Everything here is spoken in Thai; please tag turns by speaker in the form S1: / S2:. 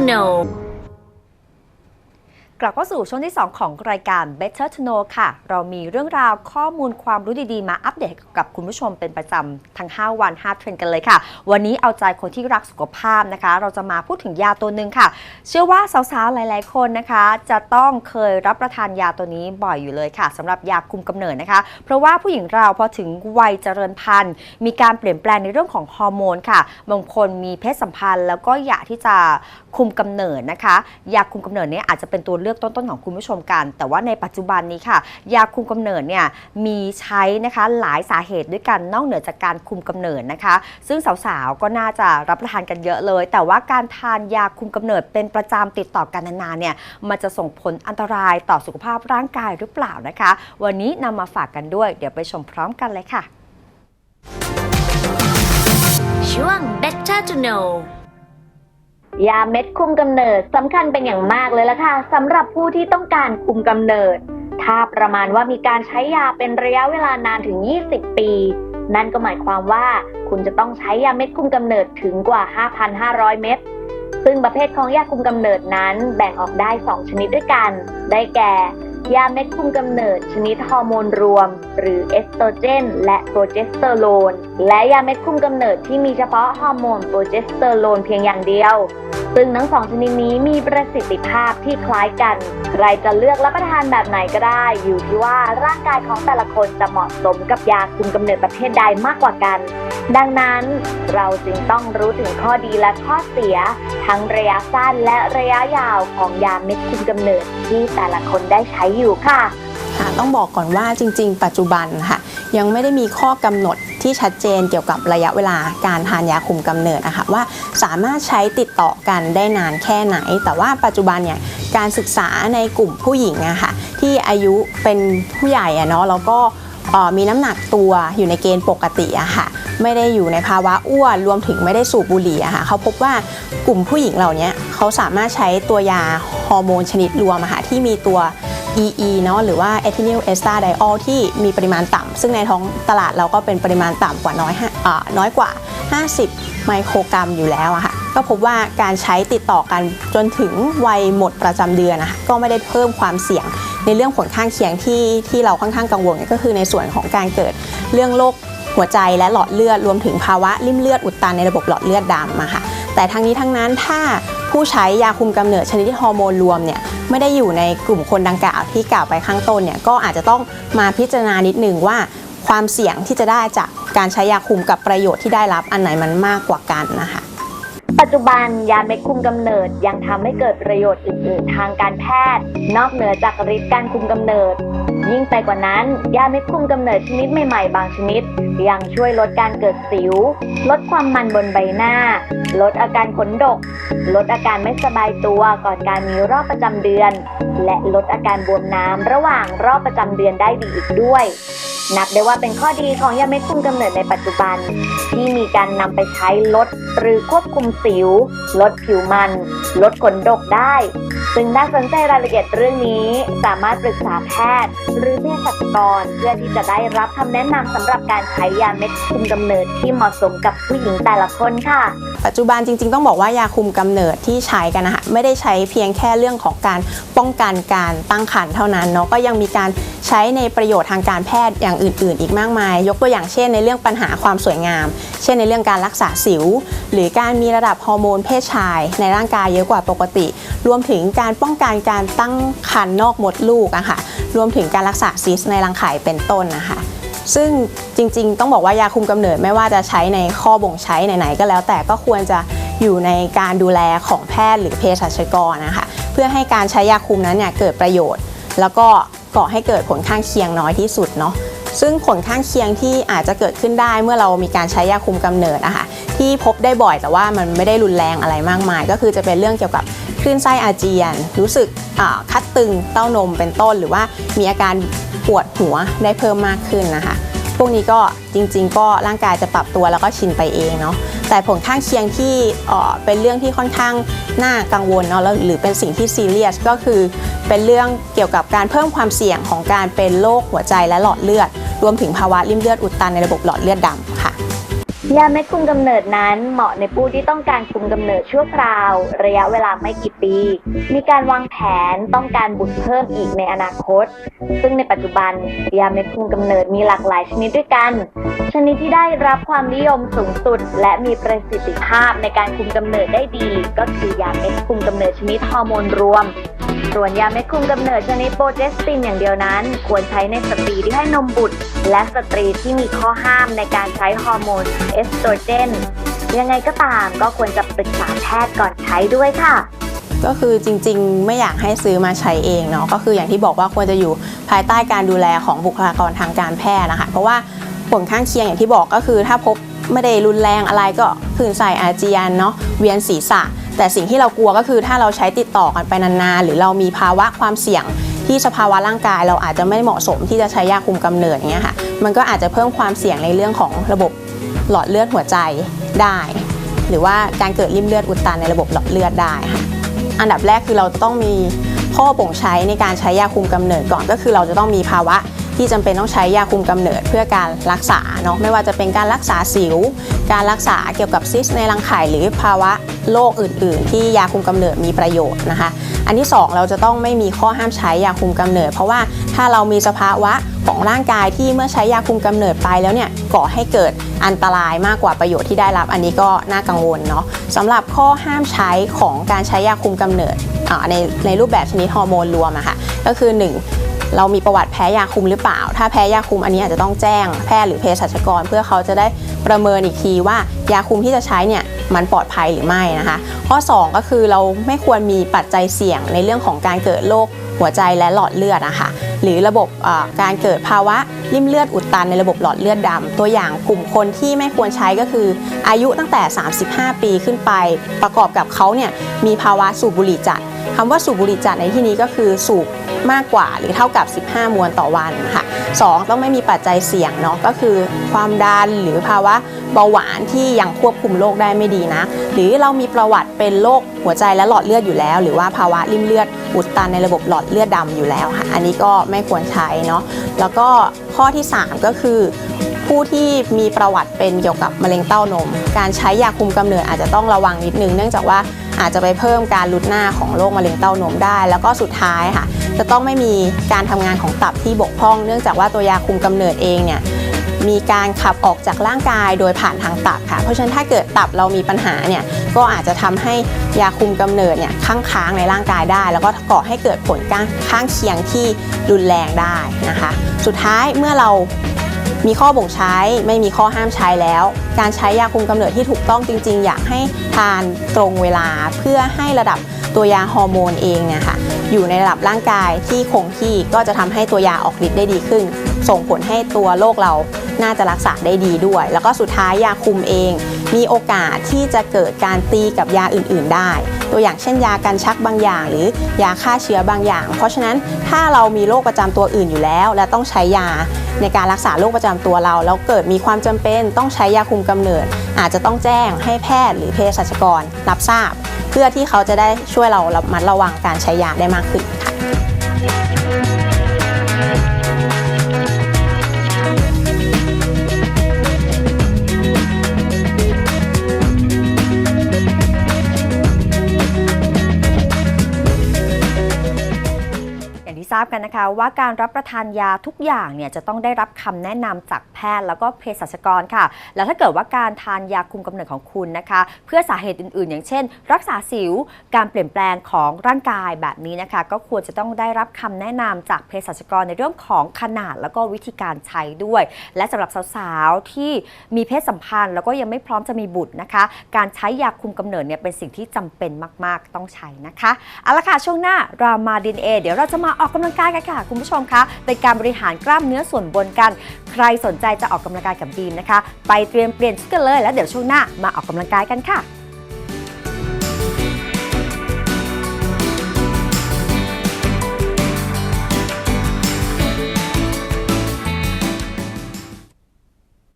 S1: know
S2: กลับเข้าสู่ช่วงที่ 2 ของรายการ Better to Know ค่ะ เรามีเรื่องราวข้อมูลความรู้ดีๆ มาอัปเดตกับคุณผู้ชมเป็นประจำทั้ง 5 วัน 5 เทรนด์กันเลยค่ะ วันนี้เอาใจคนที่รักสุขภาพนะคะ เราจะมาพูดถึงยาตัวหนึ่งค่ะ เชื่อว่าสาวๆ หลายๆ คนนะคะ จะต้องเคยรับประทานยาตัวนี้บ่อยอยู่เลยค่ะสำหรับยาคุมกำเนิดนะคะ เพราะว่าผู้หญิงเราพอถึงวัยเจริญพันธุ์ มีการเปลี่ยนแปลงในเรื่องของฮอร์โมนค่ะ บางคนมีเพศสัมพันธ์ แล้วก็อยากที่จะคุมกำเนิดนะคะ ยาคุมกำเนิดเนี้อาจจะเป็นตัวเลือกลือกต้นๆของคุณผู้ชมกัน แต่ว่าในปัจจุบันนี้ค่ะ ยาคุมกำเนิดเนี่ยมีใช้นะคะหลายสาเหตุด้วยกันนอกเหนือจากการคุมกำเนิดนะคะ ซึ่งสาวๆก็น่าจะรับประทานกันเยอะเลย แต่ว่าการทานยาคุมกำเนิดเป็นประจำติดต่อกันนานๆเนี่ยมันจะส่งผลอันตรายต่อสุขภาพร่างกายหรือเปล่านะคะ วันนี้นำมาฝากกันด้วย เดี๋ยวไปชมพร้อมกันเลยค่ะ
S1: ช่วง better to know
S3: ยาเม็ดคุมกำเนิดสำคัญเป็นอย่างมากเลยล่ะค่ะสำหรับผู้ที่ต้องการคุมกำเนิด ถ้าประมาณว่ามีการใช้ยาเป็นระยะเวลานานถึง 20 ปี นั่นก็หมายความว่าคุณจะต้องใช้ยาเม็ดคุมกำเนิดถึงกว่า 5,500 เม็ดซึ่งประเภทของยาคุมกำเนิดนั้นแบ่งออกได้ 2 ชนิดด้วยกัน ได้แก่ ยาเม็ดคุมกำเนิดชนิดฮอร์โมนรวม หรือเอสโตรเจน และโปรเจสเตอโรน และยาเม็ดคุมกำเนิดที่มีเฉพาะฮอร์โมนโปรเจสเตอโรนเพียงอย่างเดียวซึ่งทั้งสองชนิดนี้มีประสิทธิภาพที่คล้ายกัน ใครจะเลือกรับประทานแบบไหนก็ได้ อยู่ที่ว่าร่างกายของแต่ละคนจะเหมาะสมกับยาคุมกำเนิดประเภทใดมากกว่ากัน ดังนั้นเราจึงต้องรู้ถึงข้อดีและข้อเสีย ทั้งระยะสั้นและระยะยาวของยาเม็ดคุมกำเนิดที่แต่ละคนได้ใช้อยู่ค่ะ
S4: ค่ะ ต้องบอกก่อนว่าจริง ๆ ปัจจุบันค่ะยังไม่ได้มีข้อกำหนดที่ชัดเจนเกี่ยวกับระยะเวลาการทานยาคุมกำเนิดนะคะว่าสามารถใช้ติดต่อกันได้นานแค่ไหน แต่ว่าปัจจุบันเนี่ยการศึกษาในกลุ่มผู้หญิงอะค่ะที่อายุเป็นผู้ใหญ่อะเนาะแล้วก็มีน้ำหนักตัวอยู่ในเกณฑ์ปกติอะค่ะไม่ได้อยู่ในภาวะอ้วนรวมถึงไม่ได้สูบบุหรี่อะค่ะเขาพบว่ากลุ่มผู้หญิงเหล่านี้เขาสามารถใช้ตัวยาฮอร์โมนชนิดรวมอะค่ะที่มีตัว EE เนาะหรือว่า ethinyl estradiol ที่มีปริมาณต่ำซึ่งในท้องตลาดเราก็เป็นปริมาณต่ำกว่าน้อยห้าอ่าน้อยกว่า 50 ไมโครกรัมอยู่แล้วอะค่ะก็พบว่าการใช้ติดต่อกันจนถึงวัยหมดประจำเดือนนะคะก็ไม่ได้เพิ่มความเสี่ยงในเรื่องผลข้างเคียงที่ที่เราค่อนข้างกังวลก็คือในส่วนของการเกิดเรื่องโรคหัวใจและหลอดเลือดรวมถึงภาวะริ่มเลือดอุดตันในระบบหลอดเลือดดำอะค่ะแต่ทั้งนี้ทั้งนั้นถ้า ผู้ใช้ยาคุมกำเนิดชนิดที่ฮอร์โมนรวมเนี่ยไม่ได้อยู่ในกลุ่มคนดังกล่าวที่กล่าวไปข้างต้นเนี่ยก็อาจจะต้องมาพิจารณานิดนึงว่า ความเสี่ยงที่จะได้จากการใช้ยาคุมกับประโยชน์ที่ได้รับอันไหนมันมากกว่ากันนะคะ
S3: ปัจจุบันยาเม็ดคุมกำเนิดยังทำให้เกิดประโยชน์อื่น ๆ ทางการแพทย์ นอกเหนือจากฤทธิ์การคุมกำเนิด ยิ่งไปกว่านั้น ยาเม็ดคุมกำเนิดชนิดใหม่ ๆ บางชนิด ยังช่วยลดการเกิดสิว ลดความมันบนใบหน้า ลดอาการขนดก ลดอาการไม่สบายตัวก่อนการมีรอบประจำเดือน และลดอาการบวมน้ำระหว่างรอบประจำเดือนได้ดีอีกด้วย นับได้ว่าเป็นข้อดีของยาเม็ดคุมกำเนิดในปัจจุบัน ที่มีการนำไปใช้ลดหรือควบคุมสิว ลดผิวมัน ลดขนดกได้ ซึ่งน่าสนใจรายละเอียดเรื่องนี้ สามารถปรึกษาแพทย์ หรือเภสัชกรเพื่อที่จะได้รับคำแนะนำสำหรับการใช้ยาเม็ดคุมกำเนิดที่เหมาะสมกับผู้หญิงแต่ละคนค่ะ
S4: ปัจจุบันจริง ๆ ต้องบอกว่ายาคุมกำเนิดที่ใช้กันนะคะไม่ได้ใช้เพียงแค่เรื่องของการป้องกันการตั้งครรภ์เท่านั้นเนาะก็ยังมีการใช้ในประโยชน์ทางการแพทย์อย่างอื่น ๆ อีกมากมาย ยกตัวอย่างเช่น ในเรื่องปัญหาความสวยงาม เช่นในเรื่องการรักษาสิว หรือการมีระดับฮอร์โมนเพศชาย ในร่างกายเยอะกว่าปกติ รวมถึงการป้องกันการตั้งครรภ์นอกมดลูกอะค่ะรวมถึงการรักษาซิสในรังไข่เป็นต้นนะคะซึ่งจริงๆ ต้องบอกว่ายาคุมกำเนิดไม่ว่าจะใช้ในข้อบ่งใช้ไหนๆก็แล้วแต่ก็ควรจะ อยู่ในการดูแลของแพทย์หรือเภสัชกรนะคะเพื่อให้การใช้ยาคุมนั้นเนี่ยเกิดประโยชน์ แล้วก็ก่อให้เกิดผลข้างเคียงน้อยที่สุดเนาะซึ่งผลข้างเคียงที่อาจจะเกิดขึ้นได้เมื่อเรามีการใช้ยาคุมกำเนิดนะคะที่พบได้บ่อยแต่ว่ามันไม่ได้รุนแรงอะไรมากมาย ก็คือจะเป็นเรื่องเกี่ยวกับคลื่นไส้อาเจียน รู้สึกอ่าคัดตึงเต้านมเป็นต้น หรือว่ามีอาการปวดหัวได้เพิ่มมากขึ้นนะคะ พวกนี้ก็จริง ๆ ก็ร่างกายจะปรับตัวแล้วก็ชินไปเองเนาะแต่ผลข้างเคียงที่เป็นเรื่องที่ค่อนข้างน่ากังวลเนาะแล้วหรือเป็นสิ่งที่ซีเรียสก็คือเป็นเรื่องเกี่ยวกับการเพิ่มความเสี่ยงของการเป็นโรคหัวใจและหลอดเลือด รวมถึงภาวะริ่มเลือดอุดตันในระบบหลอดเลือดดำค่ะ
S3: ยาเม็ดคุมกำเนิดนั้นเหมาะในผู้ที่ต้องการคุมกำเนิดชั่วคราว ระยะเวลาไม่กี่ปี มีการวางแผนต้องการบุตรเพิ่มอีกในอนาคต ซึ่งในปัจจุบันยาเม็ดคุมกำเนิดมีหลากหลายชนิดด้วยกัน ชนิดที่ได้รับความนิยมสูงสุด และมีประสิทธิภาพในการคุมกำเนิดได้ดี ก็คือยาเม็ดคุมกำเนิดชนิดฮอร์โมนรวม ส่วนยาเม็ดคุมกำเนิดชนิดโปรเจสตินอย่างเดียวนั้น ควรใช้ในสตรีที่ให้นมบุตร และสตรีที่มีข้อห้ามในการใช้ฮอร์โมนเอสโตรเจนยังไงก็ตามก็ควรจะปรึกษาแพทย์ก่อนใช้ด้วยค่ะ
S4: ก็คือจริงๆ ไม่อยากให้ซื้อมาใช้เองเนาะก็คืออย่างที่บอกว่าควรจะอยู่ภายใต้การดูแลของบุคลากรทางการแพทย์นะคะเพราะว่าผลข้างเคียงอย่างที่บอกก็คือถ้าพบไม่ได้รุนแรงอะไรก็คลื่นไส้อาเจียนเนาะเวียนศีรษะ แต่สิ่งที่เรากลัวก็คือถ้าเราใช้ติดต่อกันไปนานๆ หรือเรามีภาวะความเสี่ยงที่สภาวะร่างกายเราอาจจะไม่เหมาะสมที่จะใช้ยาคุมกำเนิดอย่างเงี้ยค่ะ มันก็อาจจะเพิ่มความเสี่ยงในเรื่องของระบบหลอดเลือดหัวใจได้ หรือว่าการเกิดริ่มเลือดอุดตันในระบบหลอดเลือดได้ค่ะอันดับแรกคือเราต้องมีข้อบ่งใช้ในการใช้ยาคุมกำเนิดก่อนก็คือเราจะต้องมีภาวะ ที่จำเป็นต้องใช้ยาคุมกำเนิดเพื่อการรักษาเนาะไม่ว่าจะเป็นการรักษาสิว การรักษาเกี่ยวกับซิสในรังไข่หรือภาวะโรคอื่น ๆ ที่ยาคุมกำเนิดมีประโยชน์นะคะ อันที่ 2 เราจะต้องไม่มีข้อห้ามใช้ยาคุมกำเนิด เพราะว่าถ้าเรามีสภาวะของร่างกายที่เมื่อใช้ยาคุมกำเนิดไปแล้วเนี่ยก่อให้เกิดอันตรายมากกว่าประโยชน์ที่ได้รับ อันนี้ก็น่ากังวลเนาะสำหรับข้อห้ามใช้ของการใช้ยาคุมกำเนิดอ่าในในรูปแบบชนิดฮอร์โมนรวมอะค่ะก็คือ 1 เรามีประวัติแพ้ยาคุมหรือเปล่า ถ้าแพ้ยาคุมอันนี้อาจจะต้องแจ้งแพทย์หรือเภสัชกร เพื่อเขาจะได้ประเมินอีกทีว่ายาคุมที่จะใช้เนี่ยมันปลอดภัยหรือไม่นะคะ ข้อ 2 ก็คือเราไม่ควรมีปัจจัยเสี่ยงในเรื่องของการเกิดโรคหัวใจและหลอดเลือดนะคะหรือระบบการเกิดภาวะริ่มเลือดอุดตันในระบบหลอดเลือดดำตัวอย่างกลุ่มคนที่ไม่ควรใช้ก็คือ อายุตั้งแต่ 35 ปีขึ้นไป ประกอบกับเขาเนี่ยมีภาวะสูบบุหรี่จัด คำว่าสูบบุหรี่จัดในที่นี้ก็คือสูบมากกว่าหรือเท่ากับ 15 มวนต่อวันค่ะสองต้องไม่มีปัจจัยเสี่ยงเนาะก็คือความดันหรือภาวะเบาหวานที่ยังควบคุมโรคได้ไม่ดีนะ หรือเรามีประวัติเป็นโรคหัวใจและหลอดเลือดอยู่แล้ว หรือว่าภาวะริ่มเลือดอุดตันในระบบหลอดเลือดดำอยู่แล้วค่ะ อันนี้ก็ไม่ควรใช้เนาะแล้วก็ข้อที่ 3 ก็คือผู้ที่มีประวัติเป็นเกี่ยวกับมะเร็งเต้านม การใช้ยาคุมกำเนิดอาจจะต้องระวังนิดนึง เนื่องจากว่า อาจจะไปเพิ่มการลุดหน้าของโรคมะเร็งเต้านมได้ แล้วก็สุดท้ายค่ะ จะต้องไม่มีการทำงานของตับที่บกพร่อง เนื่องจากว่าตัวยาคุมกำเนิดเองเนี่ยมีการขับออกจากร่างกายโดยผ่านทางตับค่ะ เพราะฉะนั้นถ้าเกิดตับเรามีปัญหาเนี่ยก็อาจจะทำให้ยาคุมกำเนิดเนี่ยค้างค้างในร่างกายได้ แล้วก็ก่อให้เกิดผลข้างเคียงที่รุนแรงได้นะคะ สุดท้ายเมื่อเรา มีข้อบ่งใช้ไม่มีข้อห้ามใช้แล้ว การใช้ยาคุมกำเนิดที่ถูกต้องจริง ๆ อยากให้ทานตรงเวลาเพื่อให้ระดับตัวยาฮอร์โมนเองเนี่ยค่ะอยู่ในระดับร่างกายที่คงที่ก็จะทำให้ตัวยาออกฤทธิ์ได้ดีขึ้น ส่งผลให้ตัวโรคเรา น่าจะรักษาได้ดีด้วย แล้วก็สุดท้ายยาคุมเอง มีโอกาสที่จะเกิดการตีกับยาอื่น ๆ ได้ ตัวอย่างเช่นยากันชักบางอย่าง หรือยาฆ่าเชื้อบางอย่าง เพราะฉะนั้นถ้าเรามีโรคประจำตัวอื่นอยู่แล้ว และต้องใช้ยาในการรักษาโรคประจำตัวเรา แล้วเกิดมีความจำเป็นต้องใช้ยาคุมกำเนิด อาจจะต้องแจ้งให้แพทย์หรือเภสัชกรรับทราบ เพื่อที่เขาจะได้ช่วยเราระมัดระวังการใช้ยาได้มากขึ้น
S2: ราบกันนะคะ ว่าการรับประทานยาทุกอย่างเนี่ยจะต้องได้รับคำแนะนำจากแพทย์แล้วก็เภสัชกรค่ะ แล้วถ้าเกิดว่าการทานยาคุมกำเนิดของคุณนะคะ เพื่อสาเหตุอื่นๆ อย่างเช่น รักษาสิวการเปลี่ยนแปลงของร่างกายแบบนี้นะคะ ก็ควรจะต้องได้รับคำแนะนำจากเภสัชกรในเรื่องของขนาดแล้วก็วิธีการใช้ด้วย และสำหรับสาวๆที่มีเพศสัมพันธ์ แล้วก็ยังไม่พร้อมจะมีบุตรนะคะ การใช้ยาคุมกำเนิดเนี่ยเป็นสิ่งที่จำเป็นมาก ๆ ต้องใช้นะคะเอาละค่ะช่วงหน้ารามาดินเอเดี๋ยวเราจะมาออกกำลังกายกันค่ะคุณผู้ชมคะเป็นการบริหารกล้ามเนื้อส่วนบนกัน ใครสนใจจะออกกำลังกายกับบีมนะคะ ไปเตรียมเปลี่ยนชุดกันเลย แล้วเดี๋ยวช่วงหน้ามาออกกำลังกายกันค่ะ